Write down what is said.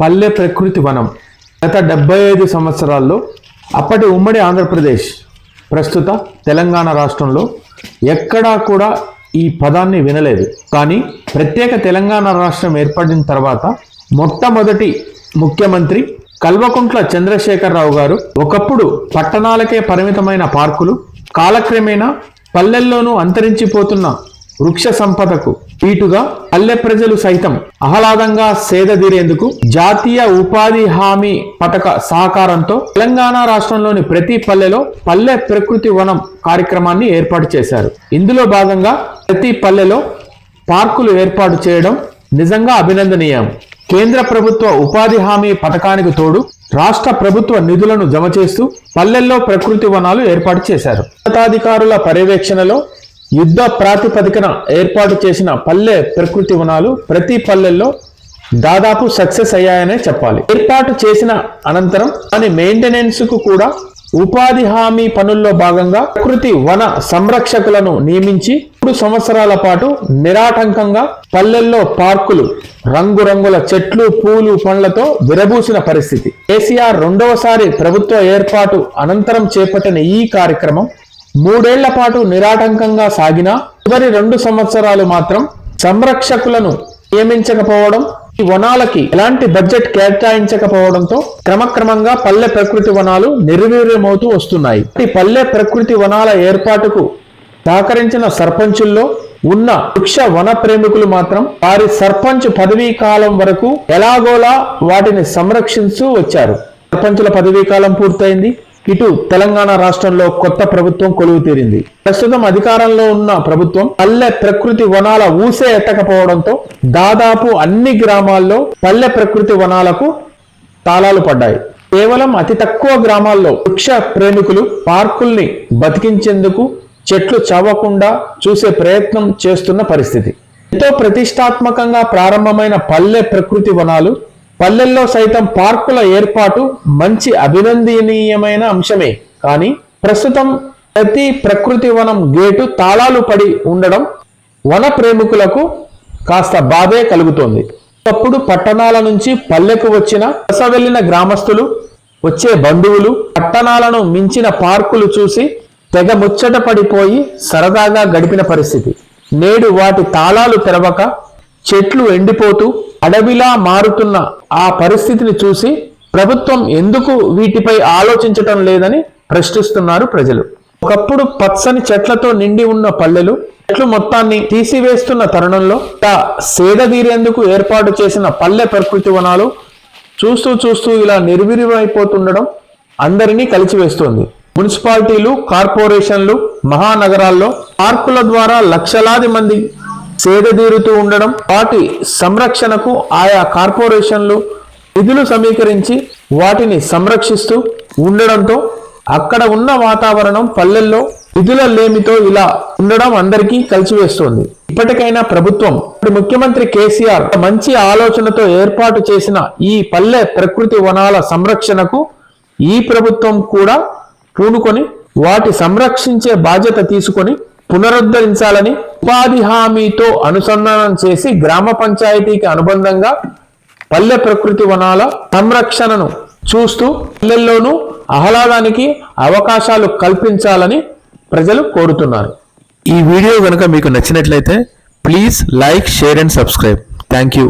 పల్లె ప్రకృతి వనం. గత డెబ్బై ఐదు సంవత్సరాల్లో అప్పటి ఉమ్మడి ఆంధ్రప్రదేశ్ ప్రస్తుత తెలంగాణ రాష్ట్రంలో ఎక్కడా కూడా ఈ పదాన్ని వినలేదు. కానీ ప్రత్యేక తెలంగాణ రాష్ట్రం ఏర్పడిన తర్వాత మొట్టమొదటి ముఖ్యమంత్రి కల్వకుంట్ల చంద్రశేఖరరావు గారు ఒకప్పుడు పట్టణాలకే పరిమితమైన పార్కులు కాలక్రమేణా పల్లెల్లోనూ అంతరించిపోతున్న వృక్ష సంపదకు ఇటుగా పల్లె ప్రజలు సైతం ఆహ్లాదంగా సేదదీరేందుకు జాతీయ ఉపాధి హామీ పథక సహకారంతో తెలంగాణ రాష్ట్రంలోని ప్రతి పల్లెలో పల్లె ప్రకృతి వనం కార్యక్రమాన్ని ఏర్పాటు చేశారు. ఇందులో భాగంగా ప్రతి పల్లెలో పార్కులు ఏర్పాటు చేయడం నిజంగా అభినందనీయం. కేంద్ర ప్రభుత్వ ఉపాధి హామీ పథకానికి తోడు రాష్ట్ర ప్రభుత్వ నిధులను జమ చేస్తూ పల్లెల్లో ప్రకృతి వనాలు ఏర్పాటు చేశారు. ఉన్నతాధికారుల పర్యవేక్షణలో యుద్ధ ప్రాతిపదికన ఏర్పాటు చేసిన పల్లె ప్రకృతి వనాలు ప్రతి పల్లెల్లో దాదాపు సక్సెస్ అయ్యాయనే చెప్పాలి. ఏర్పాటు చేసిన అనంతరం దాని మెయింటెనెన్స్కు కూడా ఉపాధి హామీ పనుల్లో భాగంగా ప్రకృతి వన సంరక్షకులను నియమించి మూడు సంవత్సరాల పాటు నిరాటంకంగా పల్లెల్లో పార్కులు రంగురంగుల చెట్లు పూలు పండ్లతో విరబూసిన పరిస్థితి. కేసీఆర్ రెండవసారి ప్రభుత్వ ఏర్పాటు అనంతరం చేపట్టిన ఈ కార్యక్రమం మూడేళ్ళ పాటు నిరాటంకంగా సాగినా చివరి రెండు సంవత్సరాలు మాత్రం సంరక్షకులను నియమించకపోవడం ఈ వనాలకి ఎలాంటి బడ్జెట్ కేటాయించకపోవడంతో క్రమక్రమంగా పల్లె ప్రకృతి వనాలు నిర్వీర్యమవుతూ వస్తున్నాయి. ఈ పల్లె ప్రకృతి వనాల ఏర్పాటుకు సహకరించిన సర్పంచుల్లో ఉన్న వృక్ష వన ప్రేమికులు మాత్రం వారి సర్పంచ్ పదవీ కాలం వరకు ఎలాగోలా వాటిని సంరక్షిస్తూ వచ్చారు. సర్పంచుల పదవీ కాలం పూర్తయింది. ఇటు తెలంగాణ రాష్ట్రంలో కొత్త ప్రభుత్వం కొలువు తీరింది. ప్రస్తుతం అధికారంలో ఉన్న ప్రభుత్వం పల్లె ప్రకృతి వనాల ఊసే ఎత్తకపోవడంతో దాదాపు అన్ని గ్రామాల్లో పల్లె ప్రకృతి వనాలకు తాళాలు పడ్డాయి. కేవలం అతి తక్కువ గ్రామాల్లో వృక్ష ప్రేమికులు పార్కుల్ని బతికించేందుకు చెట్లు చావకుండా చూసే ప్రయత్నం చేస్తున్న పరిస్థితి. ఎంతో ప్రతిష్టాత్మకంగా ప్రారంభమైన పల్లె ప్రకృతి వనాలు పల్లెల్లో సైతం పార్కుల ఏర్పాటు మంచి అభినందనీయమైన అంశమే. కానీ ప్రస్తుతం ప్రతి ప్రకృతి వనం గేటు తాళాలు పడి ఉండడం వన ప్రేమికులకు కాస్త బాధే కలుగుతోంది. ఒకప్పుడు పట్టణాల నుంచి పల్లెకు వచ్చిన వలస వెళ్ళిన గ్రామస్తులు వచ్చే బంధువులు పట్టణాలను మించిన పార్కులు చూసి తెగ ముచ్చట పడిపోయి సరదాగా గడిపిన పరిస్థితి. నేడు వాటి తాళాలు తెరవక చెట్లు ఎండిపోతూ అడవిలా మారుతున్న ఆ పరిస్థితిని చూసి ప్రభుత్వం ఎందుకు వీటిపై ఆలోచించటం లేదని ప్రశ్నిస్తున్నారు ప్రజలు. ఒకప్పుడు పచ్చని చెట్లతో నిండి ఉన్న పల్లెలు చెట్లు మొత్తాన్ని తీసివేస్తున్న తరుణంలో సేదదీరేందుకు ఏర్పాటు చేసిన పల్లె ప్రకృతి వనాలు చూస్తూ చూస్తూ ఇలా నిర్వీర్యమైపోతుండడం అందరినీ కలిచివేస్తోంది. మున్సిపాలిటీలు కార్పొరేషన్లు మహానగరాల్లో పార్కుల ద్వారా లక్షలాది మంది సేదతీరుతూ ఉండడం వాటి సంరక్షణకు ఆయా కార్పొరేషన్లు నిధులు సమీకరించి వాటిని సంరక్షిస్తూ ఉండడంతో అక్కడ ఉన్న వాతావరణం పల్లెల్లో నిధుల లేమితో ఇలా ఉండడం అందరికీ కలిసివేస్తోంది. ఇప్పటికైనా ప్రభుత్వం ఇప్పుడు ముఖ్యమంత్రి కేసీఆర్ మంచి ఆలోచనతో ఏర్పాటు చేసిన ఈ పల్లె ప్రకృతి వనాల సంరక్షణకు ఈ ప్రభుత్వం కూడా పూనుకొని వాటి సంరక్షించే బాధ్యత తీసుకొని పునరుద్ధరించాలని ఉపాధి హామీతో అనుసంధానం చేసి గ్రామ పంచాయతీకి అనుబంధంగా పల్లె ప్రకృతి వనాల సంరక్షణను చూస్తూ పల్లెల్లోనూ ఆహ్లాదానికి అవకాశాలు కల్పించాలని ప్రజలు కోరుతున్నారు. ఈ వీడియో కనుక మీకు నచ్చినట్లయితే please like share and subscribe. Thank you.